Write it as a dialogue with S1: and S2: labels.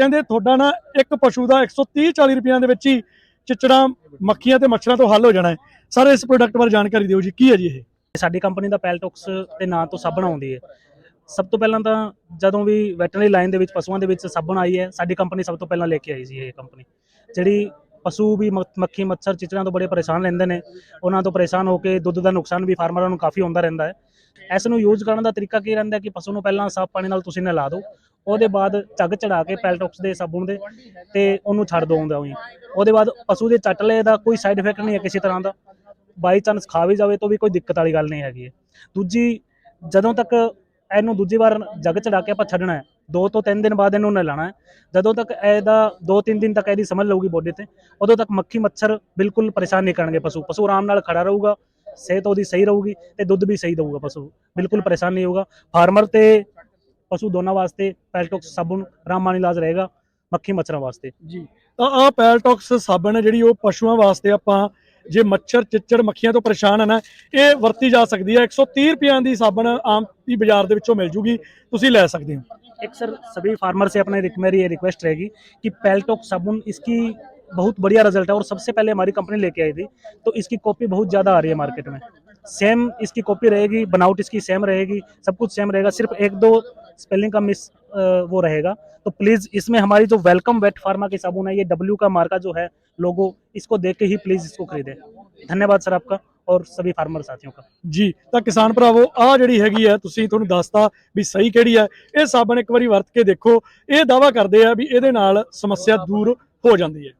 S1: ਕਹਿੰਦੇ ਤੁਹਾਡਾ ਨਾ ਇੱਕ ਪਸ਼ੂ ਦਾ 130 40 ਰੁਪਈਆਂ ਦੇ ਵਿੱਚ ਹੀ ਚਿਚੜਾਂ ਮੱਖੀਆਂ ਤੇ ਮੱਛਰਾਂ ਤੋਂ ਹੱਲ ਹੋ ਜਾਣਾ ਹੈ। ਸਰ ਇਸ ਪ੍ਰੋਡਕਟ ਬਾਰੇ ਜਾਣਕਾਰੀ ਦਿਓ ਜੀ, ਕੀ ਹੈ ਜੀ ਇਹ?
S2: ਸਾਡੀ ਕੰਪਨੀ ਦਾ ਪੈਲਟੋਕਸ ਦੇ ਨਾਂ ਤੋਂ ਸਾਬਣ ਆਉਂਦੀ ਹੈ। ਸਭ ਤੋਂ ਪਹਿਲਾਂ ਤਾਂ ਜਦੋਂ ਵੀ ਵੈਟਰਨਰੀ ਲਾਈਨ ਦੇ ਵਿੱਚ ਪਸ਼ੂਆਂ ਦੇ ਵਿੱਚ ਸਾਬਣ ਆਈ ਹੈ, ਸਾਡੀ ਕੰਪਨੀ ਸਭ ਤੋਂ ਪਹਿਲਾਂ ਲੈ ਕੇ ਆਈ ਸੀ ਇਹ ਕੰਪਨੀ ਜਿਹੜੀ ਪਸ਼ੂ ਵੀ ਮੱਖੀ, ਮੱਛਰ ਚਿਚੜਾਂ ਤੋਂ ਬੜੇ ਪਰੇਸ਼ਾਨ ਰਹਿੰਦੇ ਨੇ, ਉਹਨਾਂ ਤੋਂ ਪਰੇਸ਼ਾਨ ਹੋ ਕੇ ਦੁੱਧ ਦਾ ਨੁਕਸਾਨ ਵੀ ਫਾਰਮਰਾਂ ਨੂੰ ਕਾਫੀ ਹੁੰਦਾ ਰਹਿੰਦਾ ਹੈ। ਇਸ ਨੂੰ ਯੂਜ਼ ਕਰਨ ਦਾ ਤਰੀਕਾ ਕੀ ਰਹਿੰਦਾ ਕਿ ਪਸ਼ੂ ਨੂੰ ਪਹਿਲਾਂ ਸਾਫ਼ ਪਾਣੀ ਨਾਲ ਤੁਸੀਂ ਨਲਾ ਦਿਓ, ਉਹਦੇ ਬਾਅਦ ਝੱਗ ਚੜਾ ਕੇ ਪੈਲਟੌਕਸ ਦੇ, ਸਾਬਣ ਦੇ ਤੇ ਉਹਨੂੰ ਛੱਡ ਦੋ ਉਹਦਾ ਉਹੀ ਉਹਦੇ ਬਾਅਦ ਪਸ਼ੂ ਦੇ ਚਟਲੇ ਦਾ ਕੋਈ ਸਾਈਡ ਇਫੈਕਟ ਨਹੀਂ ਹੈ ਕਿਸੇ ਤਰ੍ਹਾਂ ਦਾ। ਬਾਈ ਚਾਂਸ ਖਾ ਵੀ ਜਾਵੇ ਤਾਂ ਵੀ ਕੋਈ ਦਿੱਕਤ ਵਾਲੀ ਗੱਲ ਨਹੀਂ ਹੈਗੀ ਹੈ ਦੂਜੀ, ਜਦੋਂ ਤੱਕ ਇਹਨੂੰ ਦੂਜੀ ਵਾਰ ਜੱਗ ਚੜਾ ਕੇ ਆਪਾਂ ਛੱਡਣਾ ਹੈ, ਦੋ ਤੋਂ ਤਿੰਨ ਦਿਨ ਬਾਅਦ ਇਹਨੂੰ ਨਲਾਣਾ ਹੈ। ਜਦੋਂ ਤੱਕ ਇਹਦਾ ਦੋ ਤਿੰਨ ਦਿਨ ਤੱਕ ਇਹਦੀ ਸਮਝ ਲਊਗੀ ਬੋਡੀ ਤੇ, ਉਦੋਂ ਤੱਕ ਮੱਖੀ ਮੱਛਰ ਬਿਲਕੁਲ ਪਰੇਸ਼ਾਨ ਨਹੀਂ ਕਰਨਗੇ ਪਸ਼ੂ। ਪਸ਼ੂ ਆਰਾਮ ਨਾਲ ਖੜਾ ਰਹੂਗਾ ਸਿਹਤ ਉਹਦੀ ਸਹੀ ਰਹੂਗੀ ਤੇ ਦੁੱਧ ਵੀ ਸਹੀ ਦਊਗਾ ਪਸ਼ੂ ਬਿਲਕੁਲ ਪਰੇਸ਼ਾਨ ਨਹੀਂ ਹੋਊਗਾ ਫਾਰਮਰ ਤੇ ਪਸ਼ੂ ਦੋਨਾਂ ਵਾਸਤੇ ਪੈਲਟੌਕਸ ਸਾਬੁਨ ਰਾਮਬਾਣ ਇਲਾਜ ਰਹੇਗਾ ਮੱਖੀ ਮੱਛਰਾਂ ਵਾਸਤੇ
S1: ਜੀ ਤਾਂ ਆ ਪੈਲਟੌਕਸ ਸਾਬਣ ਹੈ ਜਿਹੜੀ ਉਹ ਪਸ਼ੂਆਂ ਵਾਸਤੇ ਆਪਾਂ ਜੇ ਮੱਛਰ ਚਿੱਚੜ ਮੱਖੀਆਂ ਤੋਂ ਪਰੇਸ਼ਾਨ ਹੈ ਨਾ ਇਹ ਵਰਤੀ ਜਾ ਸਕਦੀ ਹੈ 130 ਰੁਪਈਆਂ ਦੀ ਸਾਬਣ ਆਮ ਦੀ ਬਾਜ਼ਾਰ ਦੇ ਵਿੱਚੋਂ ਮਿਲ ਜੂਗੀ ਤੁਸੀਂ ਲੈ ਸਕਦੇ ਹੋ
S2: एक सर सभी फार्मर से अपने रिक- मेरी ये रिक्वेस्ट रहेगी कि पेल्टॉक साबुन इसकी बहुत बढ़िया रिजल्ट है और सबसे पहले हमारी कंपनी लेके आई थी तो इसकी कॉपी बहुत ज़्यादा आ रही है मार्केट में सेम इसकी कॉपी रहेगी बनावट इसकी सेम रहेगी सब कुछ सेम रहेगा सिर्फ एक दो स्पेलिंग का मिस अ, वो रहेगा तो प्लीज़ इसमें हमारी जो वेलकम वेट फार्मा की साबुन है ये डब्ल्यू का मार्का जो है लोगो इसको देख के ही प्लीज़ इसको खरीदें धन्यवाद सर आपका और सभी फार्मर साथियों का
S1: ਜੀ ਤਾਂ ਕਿਸਾਨ ਭਰਾਵੋ ਆ ਜਿਹੜੀ ਹੈਗੀ ਹੈ ਤੁਸੀਂ ਤੁਹਾਨੂੰ ਦੱਸਤਾ ਵੀ ਸਹੀ ਕਿਹੜੀ ਹੈ ਇਹ ਸਾਬਣ ਇੱਕ ਵਾਰੀ ਵਰਤ ਕੇ ਦੇਖੋ ਇਹ ਦਾਵਾ ਕਰਦੇ ਆ ਵੀ ਇਹਦੇ ਨਾਲ ਸਮੱਸਿਆ ਦੂਰ ਹੋ ਜਾਂਦੀ ਹੈ